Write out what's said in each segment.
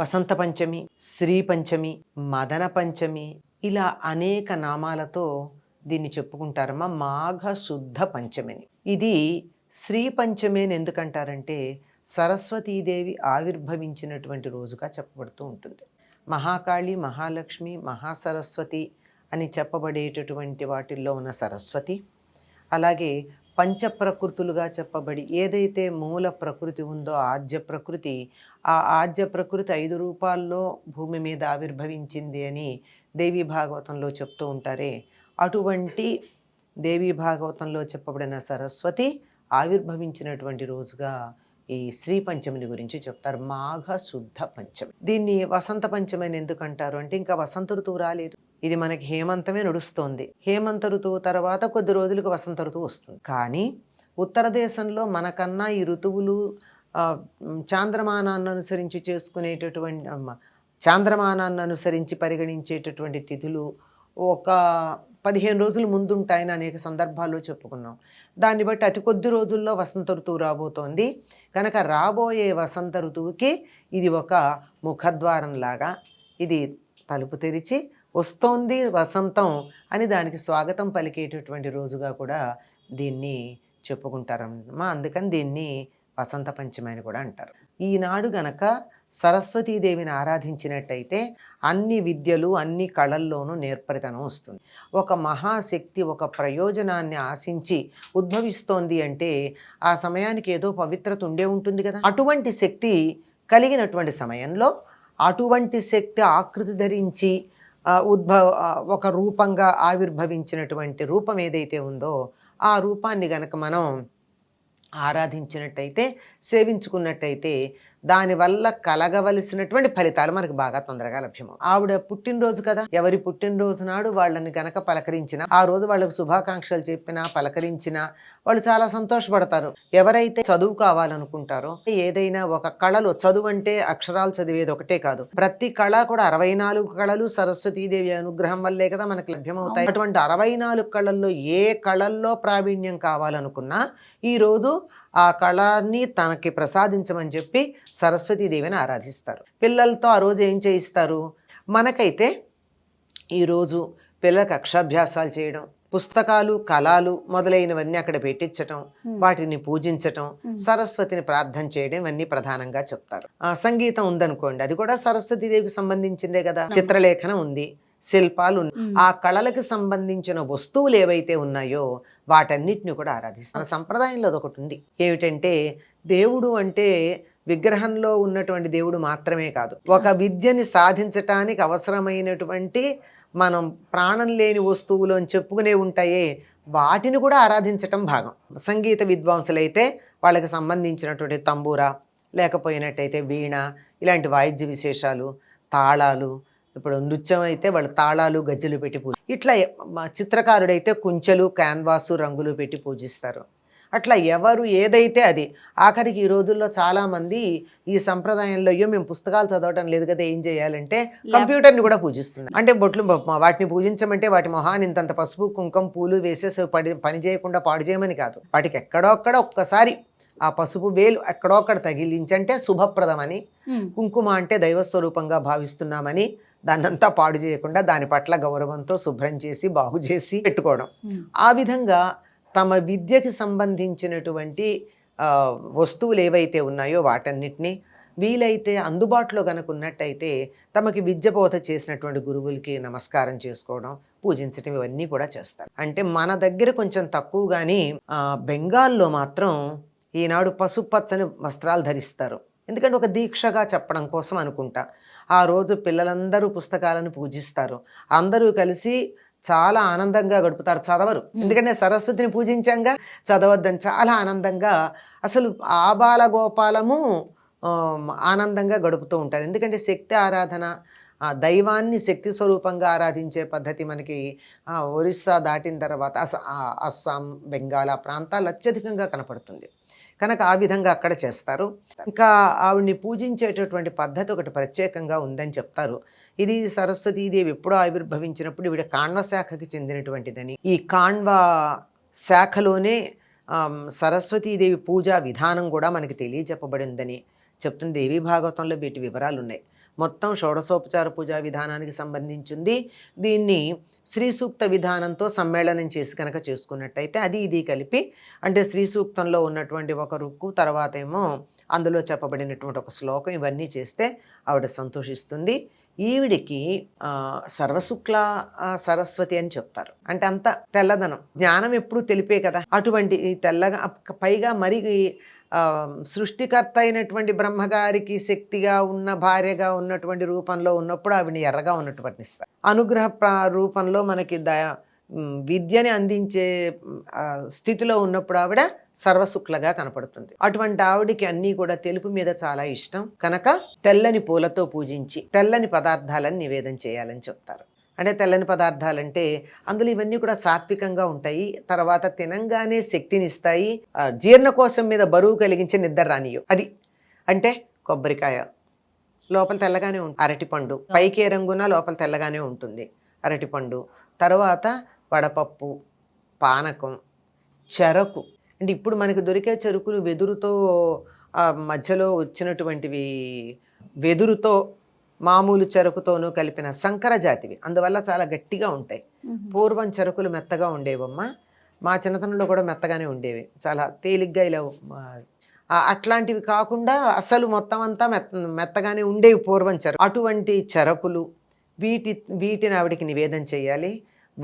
వసంత పంచమి శ్రీ పంచమి మదన పంచమి ఇలా అనేక నామాలతో దీన్ని చెప్పుకుంటారమ్మా మాఘ శుద్ధ పంచమిని. ఇది శ్రీ పంచమి అని ఎందుకంటారంటే సరస్వతీదేవి ఆవిర్భవించినటువంటి రోజుగా చెప్పబడుతూ ఉంటుంది. మహాకాళి మహాలక్ష్మి మహాసరస్వతి అని చెప్పబడేటటువంటి వాటిల్లో ఉన్న సరస్వతి అలాగే పంచ ప్రకృతులుగా చెప్పబడి ఏదైతే మూల ప్రకృతి ఉందో ఆద్య ప్రకృతి ఆ ఆద్య ప్రకృతి ఐదు రూపాల్లో భూమి మీద ఆవిర్భవించింది అని దేవీ భాగవతంలో చెప్తూ ఉంటారే. అటువంటి దేవీ భాగవతంలో చెప్పబడిన సరస్వతి ఆవిర్భవించినటువంటి రోజుగా ఈ శ్రీ పంచమిని గురించి చెప్తారు. మాఘ శుద్ధ పంచమి. దీన్ని వసంత పంచమి అని ఎందుకంటారు అంటే ఇంకా వసంత ఋతువు రాలేదు. ఇది మనకి హేమంతమే నడుస్తోంది. హేమంత ఋతువు తర్వాత కొద్ది రోజులకు వసంత ఋతువు వస్తుంది. కానీ ఉత్తర దేశంలో మనకన్నా ఈ ఋతువులు చాంద్రమానాన్ని అనుసరించి చేసుకునేటటువంటి చాంద్రమానాన్ని అనుసరించి పరిగణించేటటువంటి తిథులు ఒక పదిహేను రోజులు ముందుంటాయని అనేక సందర్భాల్లో చెప్పుకున్నాం. దాన్ని బట్టి అతి కొద్ది రోజుల్లో వసంత ఋతువు రాబోతోంది. కనుక రాబోయే వసంత ఋతువుకి ఇది ఒక ముఖద్వారం లాగా ఇది తలుపు తెరిచి వస్తోంది వసంతం అని దానికి స్వాగతం పలికేటటువంటి రోజుగా కూడా దీన్ని చెప్పుకుంటారమ్మా అందుకని దీన్ని వసంత పంచమి అని కూడా అంటారు. ఈనాడు గనక సరస్వతీదేవిని ఆరాధించినట్టయితే అన్ని విద్యలు అన్ని కళల్లోనూ నేర్పరితనం వస్తుంది. ఒక మహాశక్తి ఒక ప్రయోజనాన్ని ఆశించి ఉద్భవిస్తోంది అంటే ఆ సమయానికి ఏదో పవిత్రత ఉండే ఉంటుంది కదా. అటువంటి శక్తి కలిగినటువంటి సమయంలో అటువంటి శక్తి ఆకృతి ధరించి ఉద్భవ ఒక రూపంగా ఆవిర్భవించినటువంటి రూపం ఏదైతే ఉందో ఆ రూపాన్ని గనక మనం ఆరాధించినట్టయితే సేవించుకున్నట్టయితే దానివల్ల కలగవలసినటువంటి ఫలితాలు మనకు బాగా తొందరగా లభ్యమవు. ఆవిడ పుట్టినరోజు కదా? ఎవరి పుట్టినరోజు నాడు వాళ్ళని గనక పలకరించిన ఆ రోజు వాళ్ళకు శుభాకాంక్షలు చెప్పినా పలకరించినా వాళ్ళు చాలా సంతోషపడతారు. ఎవరైతే చదువు కావాలనుకుంటారో ఏదైనా ఒక కళలో చదువు అంటే అక్షరాలు చదివేది ఒకటే కాదు. ప్రతి కళ కూడా అరవై నాలుగు కళలు సరస్వతీదేవి అనుగ్రహం వల్లే కదా మనకు లభ్యమవుతాయి. అటువంటి అరవై నాలుగు కళల్లో ఏ కళల్లో ప్రావీణ్యం కావాలనుకున్నా ఈ రోజు ఆ కళని తనకి ప్రసాదించమని చెప్పి సరస్వతీదేవిని ఆరాధిస్తారు. పిల్లలతో ఆ రోజు ఏం చేయిస్తారు? మనకైతే ఈరోజు పిల్లలకు అక్షరాభ్యాసాలు చేయడం పుస్తకాలు కళలు మొదలైనవన్నీ అక్కడ పెట్టించటం వాటిని పూజించటం సరస్వతిని ప్రార్థన చేయడం ఇవన్నీ ప్రధానంగా చెప్తారు. ఆ, సంగీతం ఉందనుకోండి అది కూడా సరస్వతీదేవికి సంబంధించిందే కదా? చిత్రలేఖనం ఉంది శిల్పాలు ఉన్నాయి ఆ కళలకు సంబంధించిన వస్తువులు ఏవైతే ఉన్నాయో వాటన్నిటిని కూడా ఆరాధిస్తారు. మన సంప్రదాయంలో అదొకటి ఉంది. ఏమిటంటే దేవుడు అంటే విగ్రహంలో ఉన్నటువంటి దేవుడు మాత్రమే కాదు. ఒక విద్యని సాధించటానికి అవసరమైనటువంటి మనం ప్రాణం లేని వస్తువులు అని చెప్పుకునే ఉంటాయే వాటిని కూడా ఆరాధించటం భాగం. సంగీత విద్వాంసులైతే వాళ్ళకి సంబంధించినటువంటి తంబూరా లేకపోయినట్టయితే వీణ ఇలాంటి వాయిద్య విశేషాలు తాళాలు ఇప్పుడు నృత్యం అయితే వాళ్ళు తాళాలు గజ్జలు పెట్టి పూజ ఇట్లా చిత్రకారుడైతే కుంచెలు క్యాన్వాసు రంగులు పెట్టి పూజిస్తారు. అట్లా ఎవరు ఏదైతే అది. ఆఖరికి ఈ రోజుల్లో చాలా మంది ఈ సంప్రదాయంలో అయ్యో మేము పుస్తకాలు చదవటం లేదు కదా ఏం చేయాలంటే కంప్యూటర్ని కూడా పూజిస్తున్నారు. అంటే బొట్లు వాటిని పూజించమంటే వాటి మొహాన్ని ఇంతంత పసుపు కుంకం పూలు వేసేసి పడి పని చేయకుండా పాడు చేయమని కాదు. వాటికి ఎక్కడో అక్కడ ఒక్కసారి ఆ పసుపు వేలు ఎక్కడో అక్కడ తగిలించంటే శుభప్రదమని కుంకుమ అంటే దైవస్వరూపంగా భావిస్తున్నామని దాన్నంతా పాడు చేయకుండా దాని పట్ల గౌరవంతో శుభ్రం చేసి బాగు చేసి పెట్టుకోవడం. ఆ విధంగా తమ విద్యకి సంబంధించినటువంటి వస్తువులు ఏవైతే ఉన్నాయో వాటన్నిటినీ వీలైతే అందుబాటులో కనుక ఉన్నట్టయితే తమకి విద్యబోధ చేసినటువంటి గురువులకి నమస్కారం చేసుకోవడం పూజించడం ఇవన్నీ కూడా చేస్తారు. అంటే మన దగ్గర కొంచెం తక్కువ కానీ బెంగాల్లో మాత్రం ఈనాడు పసుపచ్చని వస్త్రాలు ధరిస్తారు. ఎందుకంటే ఒక దీక్షగా చెప్పడం కోసం అనుకుంటా. ఆ రోజు పిల్లలందరూ పుస్తకాలను పూజిస్తారు. అందరూ కలిసి చాలా ఆనందంగా గడుపుతారు చదవరు. ఎందుకంటే సరస్వతిని పూజించంగా చదవద్దని చాలా ఆనందంగా అసలు ఆబాల గోపాలము ఆనందంగా గడుపుతూ ఉంటారు. ఎందుకంటే శక్తి ఆరాధన ఆ దైవాన్ని శక్తి స్వరూపంగా ఆరాధించే పద్ధతి మనకి ఒరిస్సా దాటిన తర్వాత అస్సాం బెంగాల్ ఆ ప్రాంతాలు అత్యధికంగా కనపడుతుంది. కనుక ఆ విధంగా అక్కడ చేస్తారు. ఇంకా ఆవిడ్ని పూజించేటటువంటి పద్ధతి ఒకటి ప్రత్యేకంగా ఉందని చెప్తారు. ఇది సరస్వతీదేవి ఎప్పుడో ఆవిర్భవించినప్పుడు ఈవిడ కాణ్వ శాఖకి చెందినటువంటిదని. ఈ కాణ్వ శాఖలోనే సరస్వతీదేవి పూజా విధానం కూడా మనకి తెలియజెప్పబడిందని చెప్తుంది. దేవి భాగవతంలో వీటి వివరాలు ఉన్నాయి మొత్తం షోడశోపచార పూజా విధానానికి సంబంధించింది. దీన్ని శ్రీ సూక్త విధానంతో సమ్మేళనం చేసి కనుక చేసుకున్నట్టయితే అది ఇది కలిపి అంటే శ్రీ సూక్తంలో ఉన్నటువంటి ఒక రుక్కు తర్వాత ఏమో అందులో చెప్పబడినటువంటి ఒక శ్లోకం ఇవన్నీ చేస్తే ఆవిడ సంతోషిస్తుంది. ఈవిడికి ఆ, సర్వశుక్ల సరస్వతి అని చెప్తారు. అంటే అంత తెల్లదనం. జ్ఞానం ఎప్పుడు తెలిపే కదా. అటువంటి తెల్లగా పైగా మరి సృష్టికర్త అయినటువంటి బ్రహ్మగారికి శక్తిగా ఉన్న భార్యగా ఉన్నటువంటి రూపంలో ఉన్నప్పుడు ఆవిడ ఎర్రగా ఉన్నట్టు వర్ణిస్తారు. అనుగ్రహ రూపంలో మనకి దయ విద్యని అందించే స్థితిలో ఉన్నప్పుడు ఆవిడ సర్వశుక్లగా కనపడుతుంది. అటువంటి ఆవిడికి అన్నీ కూడా తెలుపు మీద చాలా ఇష్టం. కనుక తెల్లని పూలతో పూజించి తెల్లని పదార్థాలను నివేదన చేయాలని చెప్తారు. అంటే తెల్లని పదార్థాలంటే అందులో ఇవన్నీ కూడా సాత్వికంగా ఉంటాయి. తర్వాత తినంగానే శక్తినిస్తాయి. జీర్ణకోశం మీద బరువు కలిగించే నిద్ర రానియు అది అంటే కొబ్బరికాయ లోపల తెల్లగానే ఉంటుంది. అరటిపండు. పైకి రంగున లోపల తెల్లగానే ఉంటుంది అరటిపండు. తర్వాత వడపప్పు పానకం చెరకు. అంటే ఇప్పుడు మనకి దొరికే చెరుకులు వెదురుతో మధ్యలో వచ్చినటువంటివి వెదురుతో మామూలు చెరుకుతోనూ కలిపిన సంకర జాతివి. అందువల్ల చాలా గట్టిగా ఉంటాయి. పూర్వం చెరుకులు మెత్తగా ఉండేవమ్మా. మా చిన్నతనంలో కూడా మెత్తగానే ఉండేవి. చాలా తేలిగ్గా ఇలా అట్లాంటివి కాకుండా అసలు మొత్తం అంతా మెత్త మెత్తగానే ఉండేవి పూర్వం చెరకు. అటువంటి చెరకులు వీటి వీటిని ఆవిడకి నివేదన చేయాలి.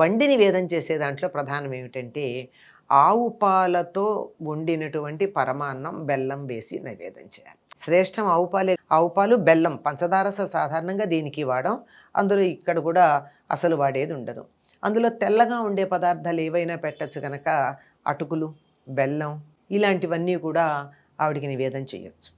వండి నివేదం చేసే దాంట్లో ప్రధానం ఏమిటంటే ఆవు పాలతో వండినటువంటి పరమాన్నం బెల్లం వేసి నివేదన చేయాలి. శ్రేష్టం ఆవు పాలే ఆవు పాలు బెల్లం పంచదార అసలు సాధారణంగా దీనికి వాడం. అందులో ఇక్కడ కూడా అసలు వాడేది ఉండదు. అందులో తెల్లగా ఉండే పదార్థాలు ఏవైనా పెట్టచ్చు కనుక అటుకులు బెల్లం ఇలాంటివన్నీ కూడా ఆవిడికి నివేదం చేయొచ్చు.